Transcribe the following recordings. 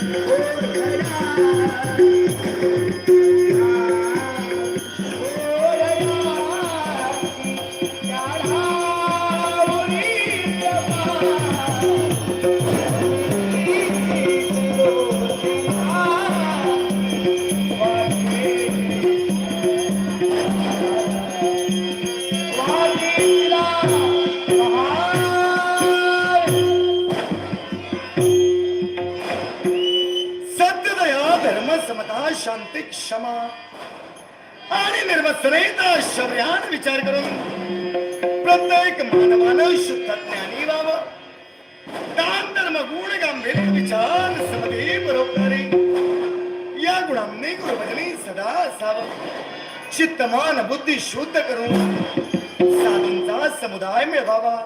Thank you. क्षमा आणि निर्वसनेत शौर्यान विचार करून प्रत्येक मानवानं शुद्ध ज्ञानी व्हावं दान धर्म गुण गांभीर्य विचार समधी परोपकारी या गुणांनी गुरुभजनी सदा असावं चित्तमान बुद्धी शुद्ध करून साधूंचा समुदाय मिळवावा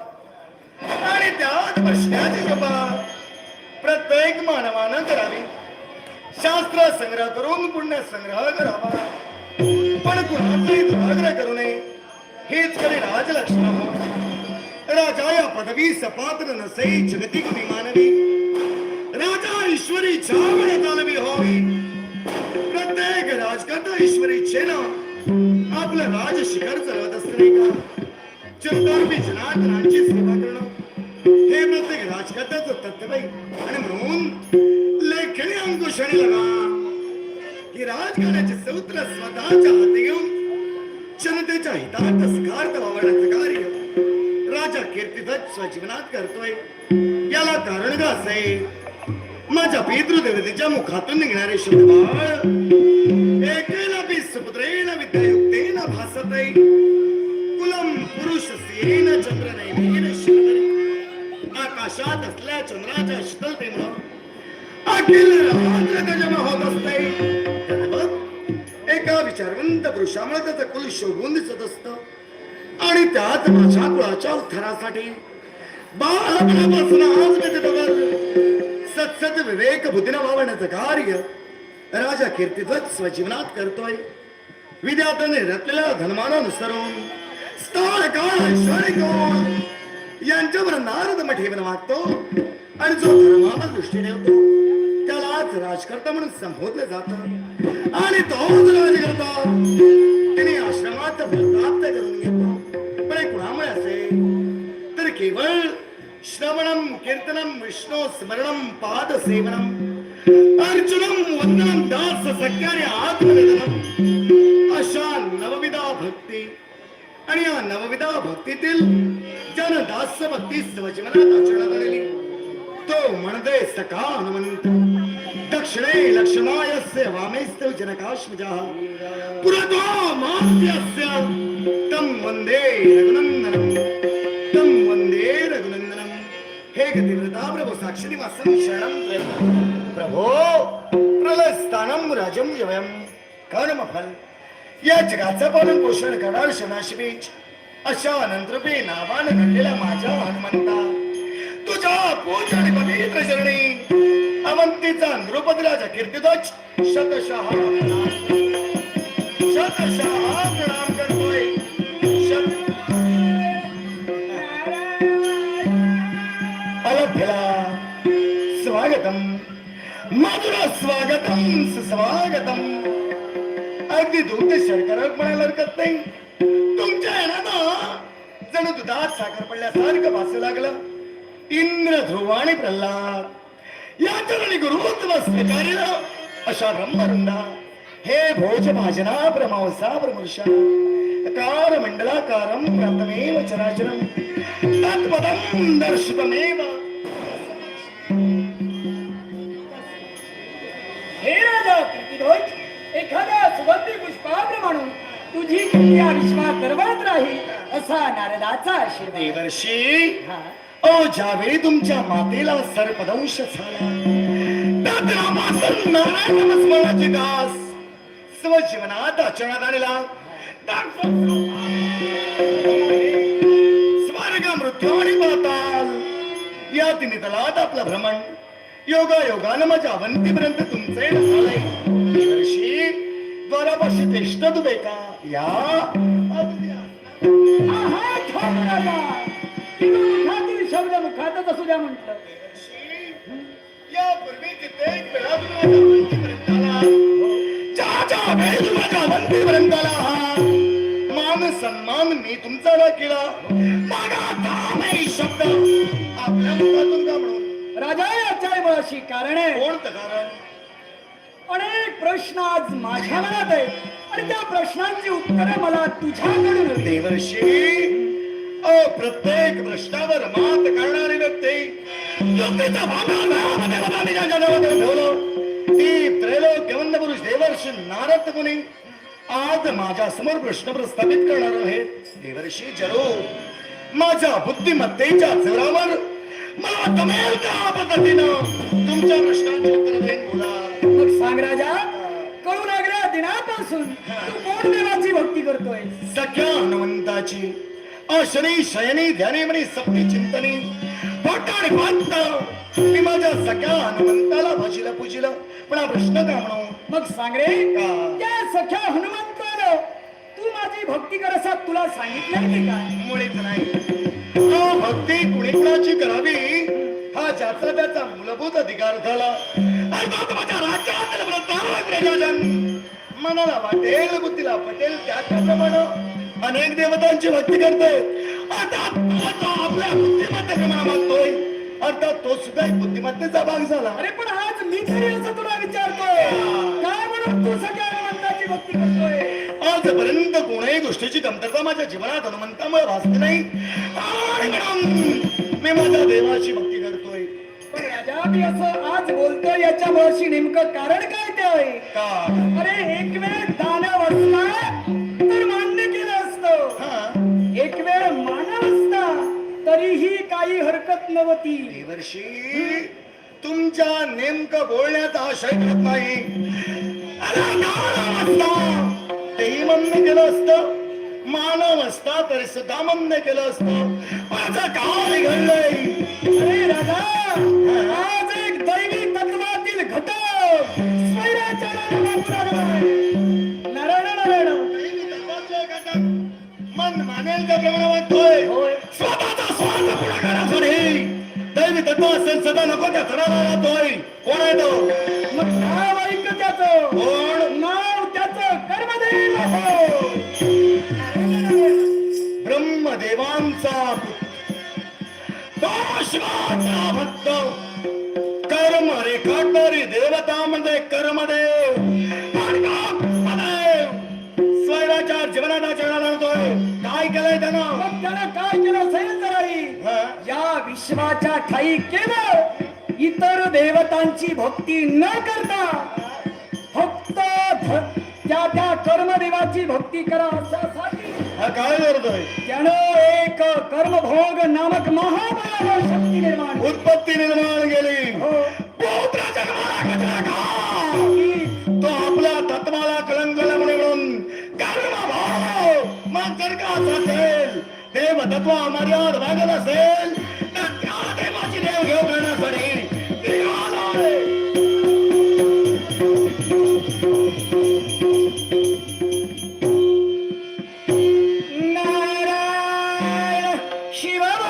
आणि त्यात बसण्याची कृपा प्रत्येक मानवानं करावी शास्त्र संग्रह करून पुण्य संग्रह करावा. पण कुणाचाही दुराग्रह करू नये. हेच खरे राजलक्षण राजा या पदवी सपात्र नसे जगतिक विमानवी राजा ईश्वरी छावणे तालवी होवी. प्रत्येक राजकर्ता ईश्वरी इच्छेना आपलं राज शिखर चढवत असते नाही का? चिंतारूपी जनार्दनांची सेवा करणं. हे प्रत्येक राजकर्त्याचं तत्व. आणि म्हणून लेखणी अंकुशणी लगा ही राजकारणाचे सूत्र स्वतःच्या हाती घेऊन जनतेच्या हितार्थ स्कार्थ वावरण्याचं कार्य राजा कीर्तीध्वज स्वजीवनात करतोय. याला कारण का असे? माझ्या पितृदेवतेच्या मुखातून निघणारे शब्द एकेला बी सुपुत्रेन विद्यायुक्तेन भासते कुलम पुरुष सेन चंद्र नैमेन शिवतरी आकाशात असल्या चंद्राच्या शीतलतेमुळं होत असते एका विचारवंत पुरुषामुळे त्याचं कुल शोभून दिसत असत. आणि त्याच माझ्या कुळाच्या उत्थानासाठी बालपणापासून आज मी तिथं सत्सत विवेक बुद्धीनं वावण्याचं कार्य राजा कीर्तीध्वज स्वजीवनात करतोय. विद्यार्थ्याने रचलेल्या धर्मानुसरून स्थळ काळ ऐश्वर्य यांच्यावर नारद मठेवन वागतो आणि जो धर्माला दृष्टी ठेवतो त्यालाच राजकर्ता म्हणून संबोधलं जात. आणि तोच राजकर्ता तिने आश्रमात प्राप्त करून घेतो. पण हे कुणामुळे असे तर केवळ श्रवणम कीर्तनम विष्णू स्मरणम पाद सेवनम अर्जुनम वंदनम दास सख्याने आत्मनिधनम अशा नवविधा भक्ती. आणि या नवविधा भक्तीतील जन दास भक्ती स्वजीवनात आचरणात आलेली तो म्हणते सका हनुमंत. दक्षिणे लक्ष्मायस्य वामेस्तव जनकाश्मजः। पुरतो मास्यस्य तं वन्दे रघुनंदनम तं वन्दे रघुनन्दनं हे गतिव्रता प्रभो साक्षिनिवासं शरणं प्रभो प्रलस्थानम राजं यवयं कर्मफल। या जगाचं पालन पोषण करणार शनाशिबीज अशा अनंतरूपी नावानं घडलेला माझ्या हनुमंता। तुझ्या पूजन पवित्र चरणी अवंतीचा नृपतिराजा कीर्तिध्वज. शतशः प्रणाम. शतशः प्रणाम करतोय अलभ्यला स्वागतम. मधुर स्वागतम. सुस्वागतम. अगदी दुग्ध शर्करा म्हणायला हरकत नाही. तुमच्या येणार जणू दुधात साखर पडल्यासारखं भासू लागलं. इंद्र ध्रुव आणि प्रल्हाद. चरणी गुरुत्व स्वीकारिलं अशा ब्रह्मवृंदा हे भोज भाजना प्रमांसा प्रमुषा कार मंडलाकारम प्राप्तमेव चराचरम तत्पदम दर्शितमेव हे राजा कीर्तिध्वज एखाद्या सुगंधी पुष्पाग्र म्हणून तुझी कीर्ती विश्वास दरवळत राहील असा नारदाचा आशीर्वाद देवर्षी हा. ओ ज्यावेळी तुमच्या मातेला सर्पदंश झाला नारायण दास स्वजीवनात आचरणात आलेला स्वर्ग मृत्यू आणि पाताल. या तिने तलात आपलं भ्रमण. योगा योगानं माझ्या अवंतीपर्यंत तुमचे झालंय द्वारापाशी तेष्ट तुबे का? या अगदी शब्द मग खातच असू द्या म्हटलं. मान सन्मान मी तुमचा ना केला. शब्द? राजा याच्या मुळाशी कारण आहे. कोणतं कारण? अनेक प्रश्न आज माझ्या मनात आहे आणि त्या प्रश्नांची उत्तरे मला तुझ्याकडून देवर्षी प्रत्येक प्रश्नावर मात करणारी व्यक्ती ठेवलं ती त्रैलोक गवंद पुरुष देवर्षी नारद मुनी आज माझ्यासमोर प्रश्न प्रस्थापित करणार आहेत. देवर्षी जरूर माझ्या बुद्धिमत्तेच्या जोरावर मला जमेल त्या पद्धतीनं तुमच्या प्रश्नांची उत्तर देईन बोला. मग सांग राजा कळू लागल्या दिनापासून तू कोण देवाची भक्ती करतोय सख्या हनुमंताची अशनी शयनी ध्यानी म्हणी सप्ती चिंतनी पोटाने पांत मी माझ्या सख्या हनुमंताला भजिलं पूजिलं. पण हा प्रश्न का म्हणू मग सांग रे का? त्या सख्या हनुमंतानं तू माझी भक्ती कर असं तुला सांगितलं की? काय मुळीच नाही. तो भक्ती कुणी कुणाची करावी? हा ज्याचा त्याचा मूलभूत अधिकार झाला. माझ्या राज्यातील मनाला वाटेल बुद्धीला पटेल त्याप्रमाणे. अनेक देवतांची भक्ती करतोय. आता आपल्या बुद्धिमत्तेप्रमाणे मागतोय अर्थात तो सुद्धा एक बुद्धिमत्तेचा भाग झाला. अरे पण आज मी तरी असं तुला विचारतोय. काय म्हणून तू सगळ्या हनुमंताची भक्ती करतोय? आजपर्यंत कोणाही गोष्टीची कमतरता माझ्या जीवनात हनुमंतामुळे भासली नाही. मी माझ्या देवाची भक्ती करतोय. पण राजा मी असं आज बोलतोय याच्या मुळाशी नेमकं कारण काय ते आहे? का? अरे एक वेळ दानव असला हरकत नव्हती देवर्षी तुमच्या नेमकं बोलण्यात आशय करत नाही. तेही मान्य केलं असतं मानव असता तरी सुद्धा मान्य केलं असतं. माझं काय घडलंय? अरे राजा आज एक दैवी तत्वातील घटक स्वैराचाराला वापरू लागलाय. नारायण नारायण. मन मानेल त्या प्रमाणे वागतोय होय. स्वतःचा स्वार्थ पुढे करण्यासाठी तत्व असेल सदा नको त्या थराला जातोय कोण आहे तो? मग नाव ऐक त्याचं. कोण? नाव त्याचं. कर्मदेव. हो ब्रह्मदेवांचा तो शिवाचा भक्त. कर्म रेखाटणारी देवतामध्ये कर्मदेव. आणि ब्रह्मदेव. स्वैराचार जीवनाचा चरणाला काय केलंय त्यानं? त्यानं काय केलं? या विश्वाच्या ठाई केवळ इतर देवतांची भक्ती न करता फक्त त्या त्या कर्मदेवाची भक्ती करा अशासाठी काय करतोय त्यानं एक कर्मभोग नामक महाबळ शक्ती निर्माण. उत्पत्ती निर्माण केली हो. तो आपल्या तत्वाला कलंक म्हणून कर्मभाव मग जर का असं असेल देव तत्व मर्याद वागत असेल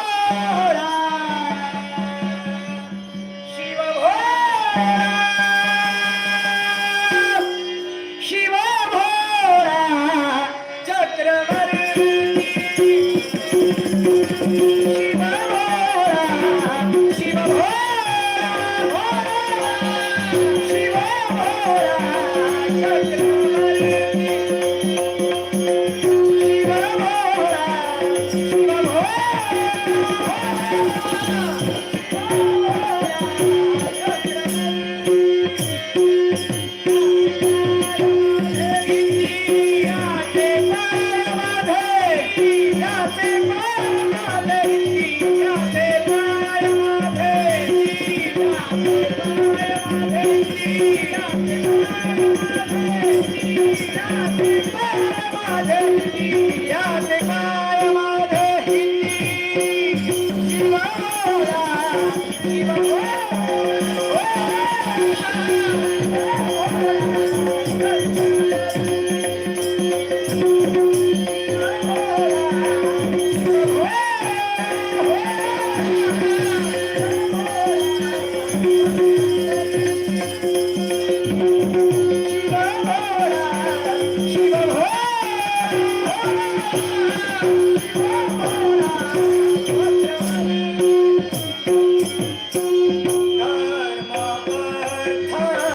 Oh!